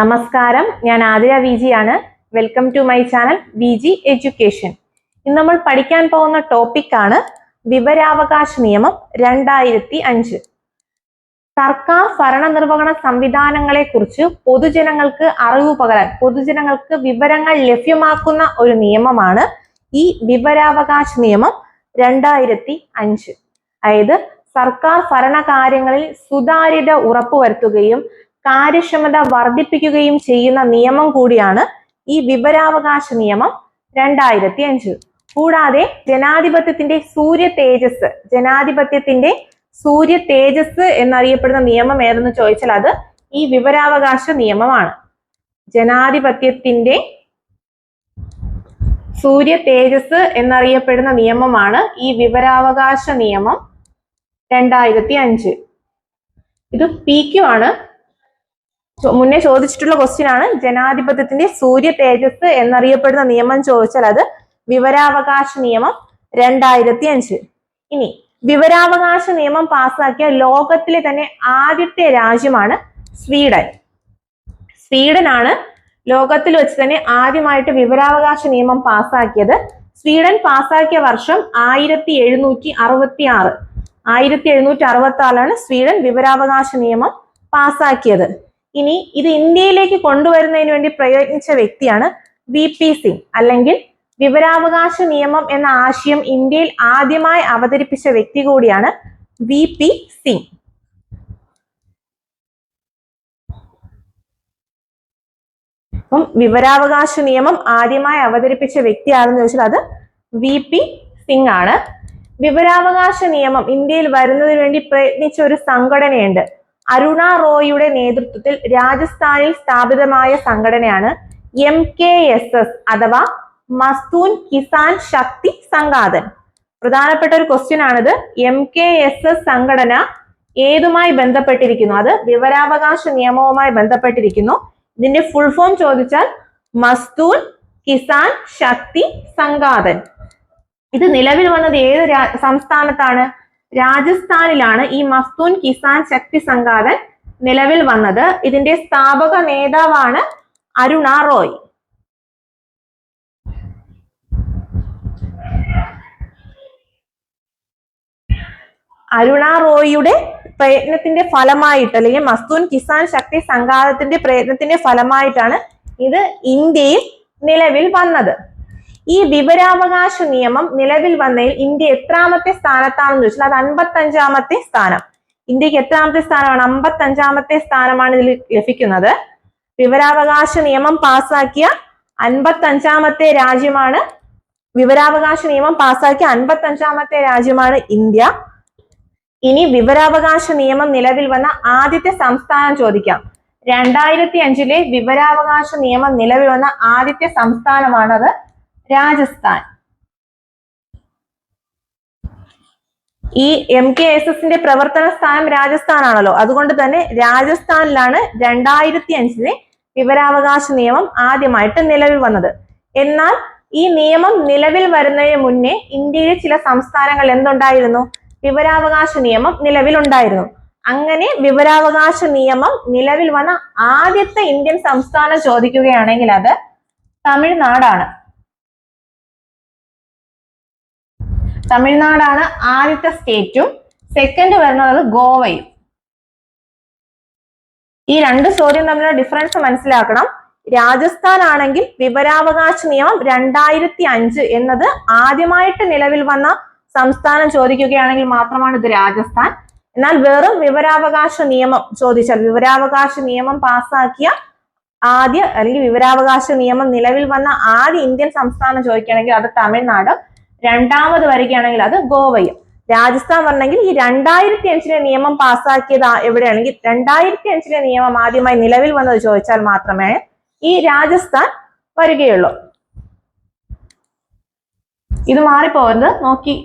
നമസ്കാരം. ഞാൻ ആതിര വി ആണ്. Welcome to my channel V G education ഇന്ന് നമ്മൾ പഠിക്കാൻ പോകുന്ന ടോപ്പിക് ആണ് വിവരാവകാശ നിയമം രണ്ടായിരത്തി അഞ്ച്. സർക്കാർ ഭരണനിർവഹണ സംവിധാനങ്ങളെ കുറിച്ച് പൊതുജനങ്ങൾക്ക് അറിവ് പകരാൻ പൊതുജനങ്ങൾക്ക് വിവരങ്ങൾ ലഭ്യമാക്കുന്ന ഒരു നിയമമാണ് ഈ വിവരാവകാശ നിയമം രണ്ടായിരത്തി അഞ്ച്. അതായത് സർക്കാർ ഭരണകാര്യങ്ങളിൽ സുതാര്യത ഉറപ്പുവരുത്തുകയും കാര്യക്ഷമത വർദ്ധിപ്പിക്കുകയും ചെയ്യുന്ന നിയമം കൂടിയാണ് ഈ വിവരാവകാശ നിയമം രണ്ടായിരത്തി അഞ്ച് കൂടാതെ ജനാധിപത്യത്തിന്റെ സൂര്യ തേജസ് ജനാധിപത്യത്തിന്റെ സൂര്യ തേജസ് എന്നറിയപ്പെടുന്ന നിയമം ഏതെന്ന് ചോദിച്ചാൽ അത് ഈ വിവരാവകാശ നിയമമാണ്. ജനാധിപത്യത്തിന്റെ സൂര്യ തേജസ് എന്നറിയപ്പെടുന്ന നിയമമാണ് ഈ വിവരാവകാശ നിയമം രണ്ടായിരത്തി അഞ്ച് ഇത് പി ക്യു ആണ്. മുന്നേ ചോദിച്ചിട്ടുള്ള ക്വസ്റ്റ്യൻ ആണ്. ജനാധിപത്യത്തിന്റെ സൂര്യ തേജസ് എന്നറിയപ്പെടുന്ന നിയമം ചോദിച്ചാൽ അത് വിവരാവകാശ നിയമം രണ്ടായിരത്തി അഞ്ച് ഇനി വിവരാവകാശ നിയമം പാസ്സാക്കിയ ലോകത്തിലെ തന്നെ ആദ്യത്തെ രാജ്യമാണ് സ്വീഡൻ. സ്വീഡനാണ് ലോകത്തിൽ വെച്ച് തന്നെ ആദ്യമായിട്ട് വിവരാവകാശ നിയമം പാസ്സാക്കിയത്. സ്വീഡൻ പാസ്സാക്കിയ വർഷം ആയിരത്തി എഴുന്നൂറ്റി അറുപത്തി ആറ് ആയിരത്തി എഴുന്നൂറ്റി അറുപത്തി ആറിലാണ് സ്വീഡൻ വിവരാവകാശ നിയമം പാസാക്കിയത് ഇനി ഇത് ഇന്ത്യയിലേക്ക് കൊണ്ടുവരുന്നതിന് വേണ്ടി പ്രയത്നിച്ച വ്യക്തിയാണ് വി പി സിംഗ്. അല്ലെങ്കിൽ വിവരാവകാശ നിയമം എന്ന ആശയം ഇന്ത്യയിൽ ആദ്യമായി അവതരിപ്പിച്ച വ്യക്തി കൂടിയാണ് വി പി സിംഗ്. അപ്പം വിവരാവകാശ നിയമം ആദ്യമായി അവതരിപ്പിച്ച വ്യക്തി ആരെന്ന് ചോദിച്ചാൽ അത് വി പി സിംഗ് ആണ്. വിവരാവകാശ നിയമം ഇന്ത്യയിൽ വരുന്നതിന് വേണ്ടി പ്രയത്നിച്ച ഒരു സംഘടനയുണ്ട്. അരുണ റോയിയുടെ നേതൃത്വത്തിൽ രാജസ്ഥാനിൽ സ്ഥാപിതമായ സംഘടനയാണ് എം കെ എസ് എസ് അഥവാ മസ്തൂൻ കിസാൻ ശക്തി സംഘാതൻ. പ്രധാനപ്പെട്ട ഒരു ക്വസ്റ്റ്യൻ ആണിത്. എം കെ എസ് എസ് സംഘടന ഏതുമായി ബന്ധപ്പെട്ടിരിക്കുന്നു? അത് വിവരാവകാശ നിയമവുമായി ബന്ധപ്പെട്ടിരിക്കുന്നു. ഇതിന്റെ ഫുൾ ഫോം ചോദിച്ചാൽ മസ്തൂൻ കിസാൻ ശക്തി സംഘാതൻ. ഇത് നിലവിൽ വന്നത് ഏത് സംസ്ഥാനത്താണ്? രാജസ്ഥാനിലാണ് ഈ മസ്തൂൻ കിസാൻ ശക്തി സംഘാതൻ നിലവിൽ വന്നത്. ഇതിന്റെ സ്ഥാപക നേതാവാണ് അരുണ റോയ്. അരുണ റോയിയുടെ പ്രയത്നത്തിന്റെ ഫലമായിട്ട് അല്ലെങ്കിൽ മസ്തൂൻ കിസാൻ ശക്തി സംഘാതത്തിന്റെ പ്രയത്നത്തിന്റെ ഫലമായിട്ടാണ് ഇത് ഇന്ത്യയിൽ നിലവിൽ വന്നത്. ഈ വിവരാവകാശ നിയമം നിലവിൽ വന്നതിൽ ഇന്ത്യ എത്രാമത്തെ സ്ഥാനത്താണെന്ന് ചോദിച്ചാൽ അത് അൻപത്തഞ്ചാമത്തെ സ്ഥാനം. ഇന്ത്യയ്ക്ക് എത്രാമത്തെ സ്ഥാനമാണ്? അമ്പത്തഞ്ചാമത്തെ സ്ഥാനമാണ് ഇതിൽ ലഭിക്കുന്നത്. വിവരാവകാശ നിയമം പാസാക്കിയ അൻപത്തഞ്ചാമത്തെ രാജ്യമാണ്. വിവരാവകാശ നിയമം പാസാക്കിയ അൻപത്തഞ്ചാമത്തെ രാജ്യമാണ് ഇന്ത്യ. ഇനി വിവരാവകാശ നിയമം നിലവിൽ വന്ന ആദ്യത്തെ സംസ്ഥാനം ചോദിക്കാം. രണ്ടായിരത്തി അഞ്ചിലെ വിവരാവകാശ നിയമം നിലവിൽ വന്ന ആദ്യത്തെ സംസ്ഥാനമാണത് രാജസ്ഥാൻ. ഈ എം കെ എസ് എസിന്റെ പ്രവർത്തന സ്ഥാനം രാജസ്ഥാനാണല്ലോ. അതുകൊണ്ട് തന്നെ രാജസ്ഥാനിലാണ് രണ്ടായിരത്തി അഞ്ചിലെ വിവരാവകാശ നിയമം ആദ്യമായിട്ട് നിലവിൽ വന്നത്. എന്നാൽ ഈ നിയമം നിലവിൽ വരുന്നതിന് മുന്നേ ഇന്ത്യയിലെ ചില സംസ്ഥാനങ്ങൾ എന്തുണ്ടായിരുന്നു? വിവരാവകാശ നിയമം നിലവിലുണ്ടായിരുന്നു അങ്ങനെ വിവരാവകാശ നിയമം നിലവിൽ വന്ന ആദ്യത്തെ ഇന്ത്യൻ സംസ്ഥാനം ചോദിക്കുകയാണെങ്കിൽ അത് തമിഴ്നാടാണ്. തമിഴ്നാടാണ് ആദ്യത്തെ സ്റ്റേറ്റും സെക്കൻഡ് വരുന്നത് ഗോവയും. ഈ രണ്ട് ചോദ്യം തമ്മിലുള്ള ഡിഫറൻസ് മനസ്സിലാക്കണം. രാജസ്ഥാൻ ആണെങ്കിൽ വിവരാവകാശ നിയമം രണ്ടായിരത്തി അഞ്ച് എന്നത് ആദ്യമായിട്ട് നിലവിൽ വന്ന സംസ്ഥാനം ചോദിക്കുകയാണെങ്കിൽ മാത്രമാണ് ഇത് രാജസ്ഥാൻ. എന്നാൽ വെറും വിവരാവകാശ നിയമം ചോദിച്ചാൽ വിവരാവകാശ നിയമം പാസ്സാക്കിയ ആദ്യ അല്ലെങ്കിൽ വിവരാവകാശ നിയമം നിലവിൽ വന്ന ആദ്യ ഇന്ത്യൻ സംസ്ഥാനം ചോദിക്കുകയാണെങ്കിൽ അത് തമിഴ്നാട്. രണ്ടാമത് വരികയാണെങ്കിൽ അത് ഗോവയും. രാജസ്ഥാൻ പറഞ്ഞെങ്കിൽ ഈ രണ്ടായിരത്തി അഞ്ചിലെ നിയമം പാസ്സാക്കിയത് എവിടെയാണെങ്കിൽ രണ്ടായിരത്തി അഞ്ചിലെ നിയമം ആദ്യമായി നിലവിൽ വന്നത് ചോദിച്ചാൽ മാത്രമേ ഈ രാജസ്ഥാൻ വരികയുള്ളൂ. ഇത് മാറിപ്പോകരുത് നോക്കി.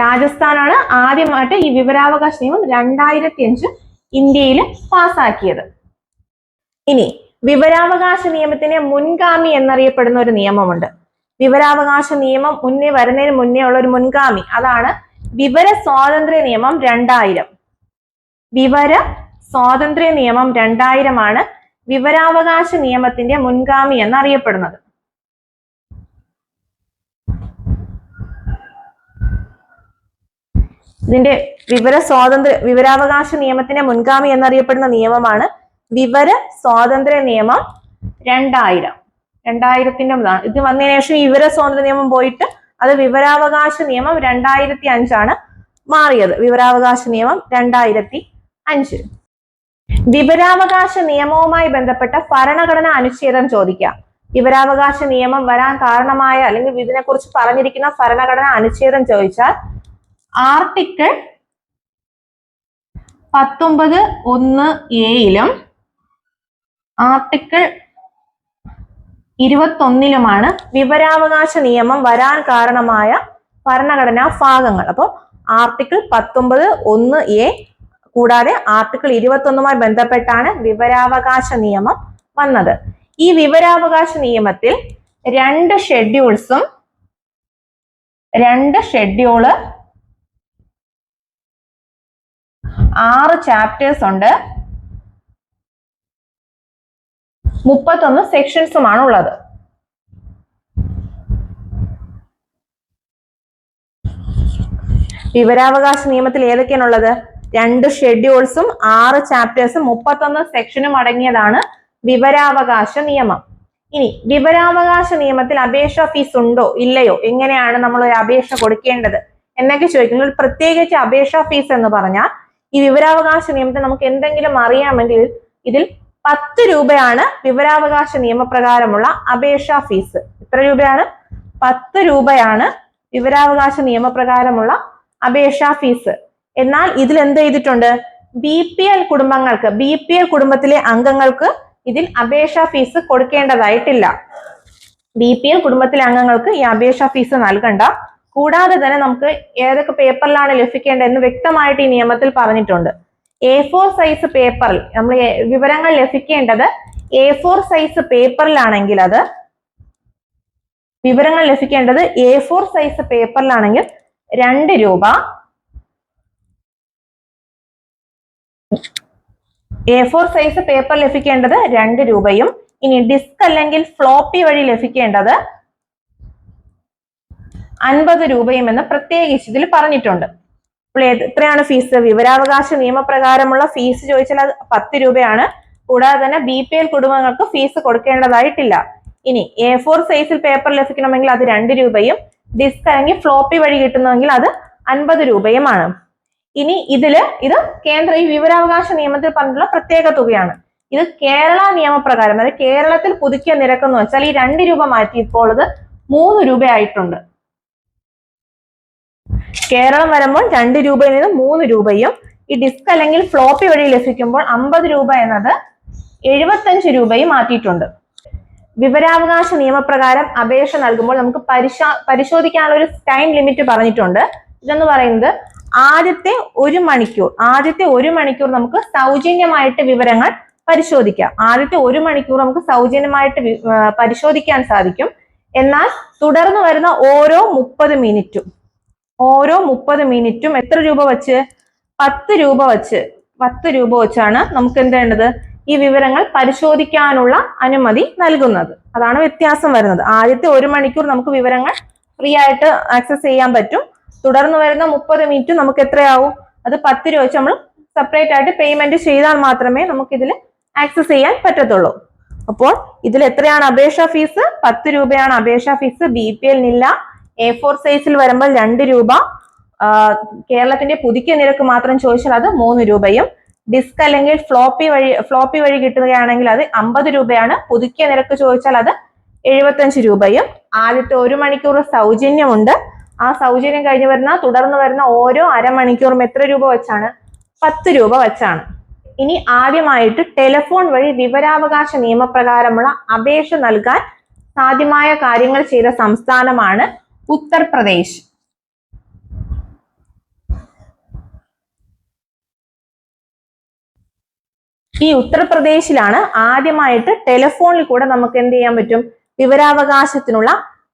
രാജസ്ഥാനാണ് ആദ്യമായിട്ട് ഈ വിവരാവകാശ നിയമം രണ്ടായിരത്തി അഞ്ച് ഇന്ത്യയിൽ പാസാക്കിയത് ഇനി വിവരാവകാശ നിയമത്തിന് മുൻഗാമി എന്നറിയപ്പെടുന്ന ഒരു നിയമമുണ്ട്. വിവരാവകാശ നിയമം മുന്നേ വരുന്നതിന് മുന്നേ ഉള്ള ഒരു മുൻഗാമി. അതാണ് വിവര സ്വാതന്ത്ര്യ നിയമം രണ്ടായിരം. വിവര സ്വാതന്ത്ര്യ നിയമം രണ്ടായിരമാണ് വിവരാവകാശ നിയമത്തിന്റെ മുൻഗാമി എന്നറിയപ്പെടുന്നത്. ഇതിന്റെ വിവര സ്വാതന്ത്ര്യ വിവരാവകാശ നിയമത്തിന്റെ മുൻഗാമി എന്നറിയപ്പെടുന്ന നിയമമാണ് വിവര സ്വാതന്ത്ര്യ നിയമം രണ്ടായിരം. രണ്ടായിരത്തിന്റെ. ഇത് വന്നതിന് ശേഷം വിവര സ്വാതന്ത്ര്യ നിയമം പോയിട്ട് അത് വിവരാവകാശ നിയമം രണ്ടായിരത്തി അഞ്ചാണ് മാറിയത്. വിവരാവകാശ നിയമം രണ്ടായിരത്തി അഞ്ച് വിവരാവകാശ നിയമവുമായി ബന്ധപ്പെട്ട ഭരണഘടന അനുച്ഛേദം ചോദിക്കാം. വിവരാവകാശ നിയമം വരാൻ കാരണമായ അല്ലെങ്കിൽ ഇതിനെക്കുറിച്ച് പറഞ്ഞിരിക്കുന്ന ഭരണഘടന അനുച്ഛേദം ചോദിച്ചാൽ ആർട്ടിക്കിൾ പത്തൊമ്പത് ഒന്ന് എയിലും ആർട്ടിക്കിൾ ഇരുപത്തൊന്നിലുമാണ് വിവരാവകാശ നിയമം വരാൻ കാരണമായ ഭരണഘടനാ ഭാഗങ്ങൾ. അപ്പോൾ ആർട്ടിക്കിൾ പത്തൊമ്പത് ഒന്ന് എ കൂടാതെ ആർട്ടിക്കിൾ ഇരുപത്തൊന്നുമായി ബന്ധപ്പെട്ടാണ് വിവരാവകാശ നിയമം വന്നത്. ഈ വിവരാവകാശ നിയമത്തിൽ രണ്ട് ഷെഡ്യൂൾസും രണ്ട് ഷെഡ്യൂൾ ആറ് ചാപ്റ്റേഴ്സ് ഉണ്ട്. മുപ്പത്തൊന്ന് സെക്ഷൻസുമാണ് ഉള്ളത് വിവരാവകാശ നിയമത്തിൽ ഏതൊക്കെയാണ് ഉള്ളത് രണ്ട് ഷെഡ്യൂൾസും ആറ് ചാപ്റ്റേഴ്സും മുപ്പത്തൊന്ന് സെക്ഷനും അടങ്ങിയതാണ് വിവരാവകാശ നിയമം. ഇനി വിവരാവകാശ നിയമത്തിൽ അപേക്ഷ ഫീസ് ഉണ്ടോ? ഇല്ലയോ? എങ്ങനെയാണ് നമ്മൾ ഒരു അപേക്ഷ കൊടുക്കേണ്ടത്? എന്നൊക്കെ ചോദിക്കുന്നത് പ്രത്യേകിച്ച് അപേക്ഷ ഫീസ് എന്ന് പറഞ്ഞാൽ ഈ വിവരാവകാശ നിയമത്തിൽ നമുക്ക് എന്തെങ്കിലും അറിയാമെങ്കിൽ ഇതിൽ പത്ത് രൂപയാണ് വിവരാവകാശ നിയമപ്രകാരമുള്ള അപേക്ഷാ ഫീസ്. എത്ര രൂപയാണ്? പത്ത് രൂപയാണ് വിവരാവകാശ നിയമപ്രകാരമുള്ള അപേക്ഷാ ഫീസ്. എന്നാൽ ഇതിൽ എന്ത് ചെയ്തിട്ടുണ്ട് ബി പി എൽ കുടുംബങ്ങൾക്ക് ബി പി എൽ കുടുംബത്തിലെ അംഗങ്ങൾക്ക് ഇതിൽ അപേക്ഷാ ഫീസ് കൊടുക്കേണ്ടതായിട്ടില്ല. ബി പി എൽ കുടുംബത്തിലെ അംഗങ്ങൾക്ക് ഈ അപേക്ഷാ ഫീസ് നൽകണ്ട. കൂടാതെ തന്നെ നമുക്ക് ഏതൊക്കെ പേപ്പറിലാണ് ലഭിക്കേണ്ടതെന്ന് വ്യക്തമായിട്ട് ഈ നിയമത്തിൽ പറഞ്ഞിട്ടുണ്ട്. എ ഫോർ സൈസ് പേപ്പറിൽ നമ്മൾ വിവരങ്ങൾ ലഭിക്കേണ്ടത് എ ഫോർ സൈസ് പേപ്പറിലാണെങ്കിൽ അത് വിവരങ്ങൾ ലഭിക്കേണ്ടത് എ ഫോർ സൈസ് പേപ്പറിലാണെങ്കിൽ രണ്ട് രൂപ. എ ഫോർ സൈസ് പേപ്പർ ലഭിക്കേണ്ടത് രണ്ട് രൂപയും. ഇനി ഡിസ്ക് അല്ലെങ്കിൽ ഫ്ലോപ്പി വഴി ലഭിക്കേണ്ടത് അൻപത് രൂപയും എന്ന് പ്രത്യേകിച്ച് ഇതിൽ പറഞ്ഞിട്ടുണ്ട്. അപ്പോൾ എത്രയാണ് ഫീസ് വിവരാവകാശ നിയമപ്രകാരമുള്ള ഫീസ് ചോദിച്ചാൽ അത് പത്ത് രൂപയാണ്. കൂടാതെ തന്നെ ബി പി എൽ കുടുംബങ്ങൾക്ക് ഫീസ് കൊടുക്കേണ്ടതായിട്ടില്ല. ഇനി എ ഫോർ സൈസിൽ പേപ്പർ ലഭിക്കണമെങ്കിൽ അത് രണ്ട് രൂപയും ഡിസ്ക് അല്ലെങ്കിൽ ഫ്ലോപ്പി വഴി കിട്ടുന്നുവെങ്കിൽ അത് അൻപത് രൂപയുമാണ്. ഇനി ഇതിൽ ഇത് കേന്ദ്ര ഈ വിവരാവകാശ നിയമത്തിൽ പറഞ്ഞിട്ടുള്ള പ്രത്യേക തുകയാണ്. ഇത് കേരള നിയമപ്രകാരം അതായത് കേരളത്തിൽ പുതുക്കിയ നിരക്ക് എന്ന് വെച്ചാൽ ഈ രണ്ട് രൂപ മാറ്റി ഇപ്പോൾ ഇത് മൂന്ന് രൂപയായിട്ടുണ്ട്. കേരളം വരുമ്പോൾ രണ്ട് രൂപയിൽ നിന്ന് മൂന്ന് രൂപയും ഈ ഡിസ്ക് അല്ലെങ്കിൽ ഫ്ലോപ്പി വഴി ലഭിക്കുമ്പോൾ അമ്പത് രൂപ എന്നത് എഴുപത്തഞ്ച് രൂപയും മാറ്റിയിട്ടുണ്ട് വിവരാവകാശ നിയമപ്രകാരം അപേക്ഷ നൽകുമ്പോൾ നമുക്ക് പരിശോ പരിശോധിക്കാനുള്ള ഒരു ടൈം ലിമിറ്റ് പറഞ്ഞിട്ടുണ്ട്. ഇതെന്ന് പറയുന്നത് ആദ്യത്തെ ഒരു മണിക്കൂർ ആദ്യത്തെ ഒരു മണിക്കൂർ നമുക്ക് സൗജന്യമായിട്ട് വിവരങ്ങൾ പരിശോധിക്കാം. ആദ്യത്തെ ഒരു മണിക്കൂർ നമുക്ക് സൗജന്യമായിട്ട് പരിശോധിക്കാൻ സാധിക്കും. എന്നാൽ തുടർന്ന് വരുന്ന ഓരോ മുപ്പത് മിനിറ്റും ഓരോ മുപ്പത് മിനിറ്റും എത്ര രൂപ വെച്ച്? പത്ത് രൂപ വെച്ച്. പത്ത് രൂപ വെച്ചാണ് നമുക്ക് എന്ത് വേണ്ടത് ഈ വിവരങ്ങൾ പരിശോധിക്കാനുള്ള അനുമതി നൽകുന്നത്. അതാണ് വ്യത്യാസം വരുന്നത്. ആദ്യത്തെ ഒരു മണിക്കൂർ നമുക്ക് വിവരങ്ങൾ ഫ്രീ ആയിട്ട് ആക്സസ് ചെയ്യാൻ പറ്റും. തുടർന്ന് വരുന്ന മുപ്പത് മിനിറ്റ് നമുക്ക് എത്രയാവും? അത് പത്ത് രൂപ വെച്ച് നമ്മൾ സെപ്പറേറ്റ് ആയിട്ട് പേയ്മെന്റ് ചെയ്താൽ മാത്രമേ നമുക്ക് ഇതിൽ ആക്സസ് ചെയ്യാൻ പറ്റത്തുള്ളൂ. അപ്പോൾ ഇതിൽ എത്രയാണ് അപേക്ഷാ ഫീസ് പത്ത് രൂപയാണ് അപേക്ഷാ ഫീസ് ബി പി എല്ലിനില്ല എ ഫോർ സൈസിൽ വരുമ്പോൾ രണ്ട് രൂപ. കേരളത്തിന്റെ പുതുക്കിയ നിരക്ക് മാത്രം ചോദിച്ചാൽ അത് മൂന്ന് രൂപയും. ഡിസ്ക് അല്ലെങ്കിൽ ഫ്ലോപ്പി വഴി ഫ്ലോപ്പി വഴി കിട്ടുകയാണെങ്കിൽ അത് അമ്പത് രൂപയാണ്. പുതുക്കിയ നിരക്ക് ചോദിച്ചാൽ അത് എഴുപത്തഞ്ച് രൂപയും. ആദ്യത്തെ ഒരു മണിക്കൂർ സൗജന്യമുണ്ട്. ആ സൗജന്യം കഴിഞ്ഞ് വരുന്ന തുടർന്ന് വരുന്ന ഓരോ അരമണിക്കൂറും എത്ര രൂപ വെച്ചാണ്? പത്ത് രൂപ വെച്ചാണ്. ഇനി ആദ്യമായിട്ട് ടെലിഫോൺ വഴി വിവരാവകാശ നിയമപ്രകാരമുള്ള അപേക്ഷ നൽകാൻ സാധ്യമായ കാര്യങ്ങൾ ചെയ്ത സംസ്ഥാനമാണ് ഉത്തർപ്രദേശ്. ഈ ഉത്തർപ്രദേശിലാണ് ആദ്യമായിട്ട് ടെലിഫോണിൽ കൂടെ നമുക്ക് എന്ത് ചെയ്യാൻ പറ്റും? വിവരാവകാശത്തിനുള്ള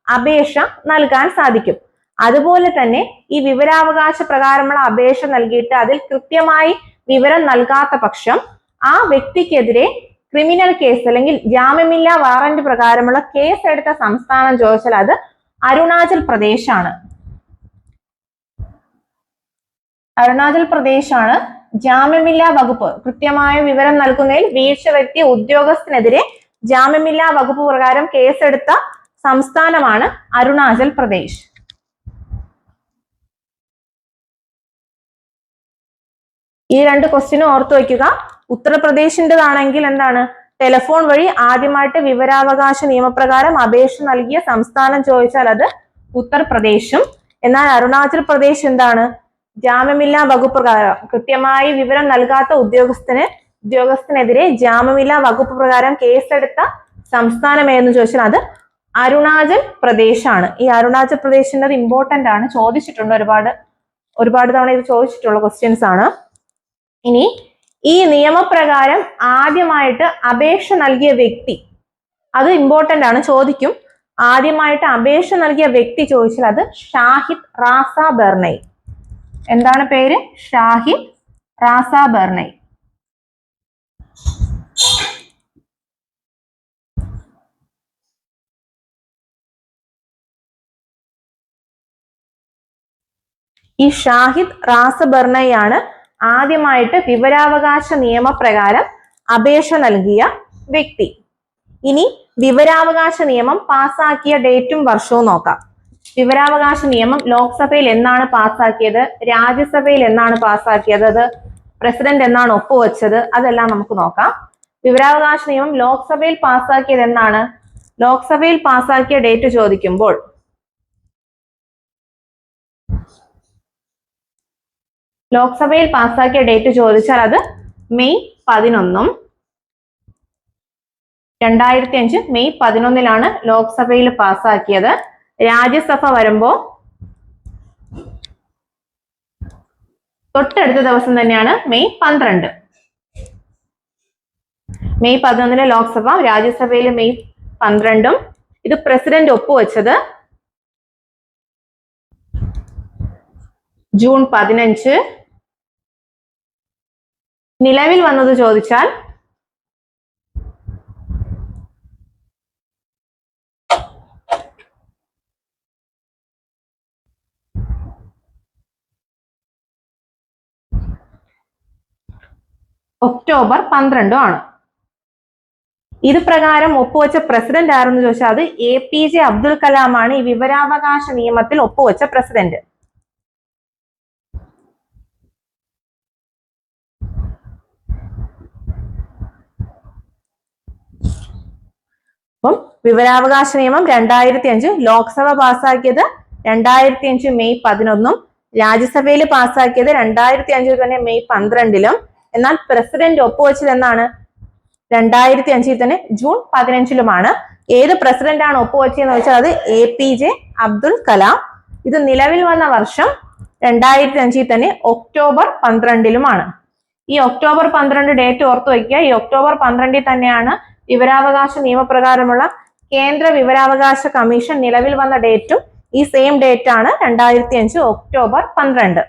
അപേക്ഷ നൽകാൻ സാധിക്കും. അതുപോലെ തന്നെ ഈ വിവരാവകാശ പ്രകാരമുള്ള അപേക്ഷ നൽകിയിട്ട് അതിൽ കൃത്യമായി വിവരം നൽകാത്ത പക്ഷം ആ വ്യക്തിക്കെതിരെ ക്രിമിനൽ കേസ് അല്ലെങ്കിൽ ജാമ്യമില്ലാ വാറന്റ് പ്രകാരമുള്ള കേസ് എടുത്ത സംസ്ഥാനം ചോദിച്ചാൽ അത് അരുണാചൽ പ്രദേശാണ്. അരുണാചൽ പ്രദേശാണ് ജാമ്യമില്ലാ വകുപ്പ്. കൃത്യമായ വിവരം നൽകുന്നതിൽ വീഴ്ച വരുത്തിയ ഉദ്യോഗസ്ഥനെതിരെ ജാമ്യമില്ലാ വകുപ്പ് പ്രകാരം കേസെടുത്ത സംസ്ഥാനമാണ് അരുണാചൽ പ്രദേശ്. ഈ രണ്ട് ക്വസ്റ്റ്യനും ഓർത്തു വയ്ക്കുക ഉത്തർപ്രദേശിന്റെതാണെങ്കിൽ എന്താണ്? ടെലിഫോൺ വഴി ആദ്യമായിട്ട് വിവരാവകാശ നിയമപ്രകാരം അപേക്ഷ നൽകിയ സംസ്ഥാനം ചോദിച്ചാൽ അത് ഉത്തർപ്രദേശും. എന്നാൽ അരുണാചൽ പ്രദേശ് എന്താണ്? ജാമ്യമില്ലാ വകുപ്പ് പ്രകാരം കൃത്യമായി വിവരം നൽകാത്ത ഉദ്യോഗസ്ഥന് ഉദ്യോഗസ്ഥനെതിരെ ജാമ്യമില്ലാ വകുപ്പ് പ്രകാരം കേസെടുത്ത സംസ്ഥാനം ഏതെന്ന് ചോദിച്ചാൽ അത് അരുണാചൽ പ്രദേശാണ്. ഈ അരുണാചൽ പ്രദേശിന്റെ ഇമ്പോർട്ടന്റ് ആണ്. ചോദിച്ചിട്ടുണ്ട് ഒരുപാട് ഒരുപാട് തവണ ഇത് ചോദിച്ചിട്ടുള്ള ക്വസ്റ്റ്യൻസ് ആണ്. ഇനി ഈ നിയമപ്രകാരം ആദ്യമായിട്ട് അപേക്ഷ നൽകിയ വ്യക്തി അത് ഇമ്പോർട്ടന്റ് ആണ് ചോദിക്കും. ആദ്യമായിട്ട് അപേക്ഷ നൽകിയ വ്യക്തി ചോദിച്ചാൽ അത് ഷാഹിദ് റാസ ബെർണൈ. എന്താണ് പേര്? ഷാഹിദ് റാസ ബെർണൈ. ഈ ഷാഹിദ് റാസബർണയാണ് ആദ്യമായിട്ട് വിവരാവകാശ നിയമപ്രകാരം അപേക്ഷ നൽകിയ വ്യക്തി. ഇനി വിവരാവകാശ നിയമം പാസാക്കിയ ഡേറ്റും വർഷവും നോക്കാം. വിവരാവകാശ നിയമം ലോക്സഭയിൽ എന്നാണ് പാസാക്കിയത് രാജ്യസഭയിൽ എന്നാണ് പാസാക്കിയത് അത് പ്രസിഡന്റ് എന്നാണ് ഒപ്പുവെച്ചത്? അതെല്ലാം നമുക്ക് നോക്കാം. വിവരാവകാശ നിയമം ലോക്സഭയിൽ പാസാക്കിയത് എന്നാണ്? ലോക്സഭയിൽ പാസാക്കിയ ഡേറ്റ് ചോദിക്കുമ്പോൾ ലോക്സഭയിൽ പാസ്സാക്കിയ ഡേറ്റ് ചോദിച്ചാൽ അത് മെയ് പതിനൊന്നും. രണ്ടായിരത്തി അഞ്ച് മെയ് പതിനൊന്നിലാണ് ലോക്സഭയിൽ പാസ്സാക്കിയത്. രാജ്യസഭ വരുമ്പോ തൊട്ടടുത്ത ദിവസം തന്നെയാണ് മെയ് പന്ത്രണ്ട്. മെയ് പതിനൊന്നിലെ ലോക്സഭ രാജ്യസഭയിൽ മെയ് പന്ത്രണ്ടും. ഇത് പ്രസിഡന്റ് ഒപ്പുവെച്ചത് ജൂൺ പതിനഞ്ച്. നിലവിൽ വന്നത് ചോദിച്ചാൽ ഒക്ടോബർ പന്ത്രണ്ടും ആണ്. ഇത് പ്രകാരം ഒപ്പുവെച്ച പ്രസിഡന്റ് ആരെന്ന് ചോദിച്ചാൽ അത് എ പി ജെ അബ്ദുൽ കലാമാണ്. ഈ വിവരാവകാശ നിയമത്തിൽ ഒപ്പുവെച്ച പ്രസിഡന്റ്. അപ്പം വിവരാവകാശ നിയമം രണ്ടായിരത്തി അഞ്ച് ലോക്സഭ പാസ്സാക്കിയത് രണ്ടായിരത്തി അഞ്ച് മെയ് പതിനൊന്നും രാജ്യസഭയിൽ പാസ്സാക്കിയത് രണ്ടായിരത്തി അഞ്ചിൽ തന്നെ മെയ് പന്ത്രണ്ടിലും. എന്നാൽ പ്രസിഡന്റ് ഒപ്പുവെച്ചത് എന്നാണ് രണ്ടായിരത്തി അഞ്ചിൽ തന്നെ ജൂൺ പതിനഞ്ചിലുമാണ്. ഏത് പ്രസിഡന്റ് ആണ് ഒപ്പുവെച്ചതെന്ന് വെച്ചാൽ അത് A P J Abdul Kalam. ഇത് നിലവിൽ വന്ന വർഷം രണ്ടായിരത്തി അഞ്ചിൽ തന്നെ ഒക്ടോബർ പന്ത്രണ്ടിലുമാണ്. ഈ ഒക്ടോബർ പന്ത്രണ്ട് ഡേറ്റ് ഓർത്തു വയ്ക്കുക. ഈ ഒക്ടോബർ പന്ത്രണ്ടിൽ തന്നെയാണ് വിവരാവകാശ നിയമപ്രകാരമുള്ള കേന്ദ്ര വിവരാവകാശ കമ്മീഷൻ നിലവിൽ വന്ന ഡേറ്റും ഈ സെയിം ഡേറ്റ് ആണ് രണ്ടായിരത്തി അഞ്ച് ഒക്ടോബർ പന്ത്രണ്ട്.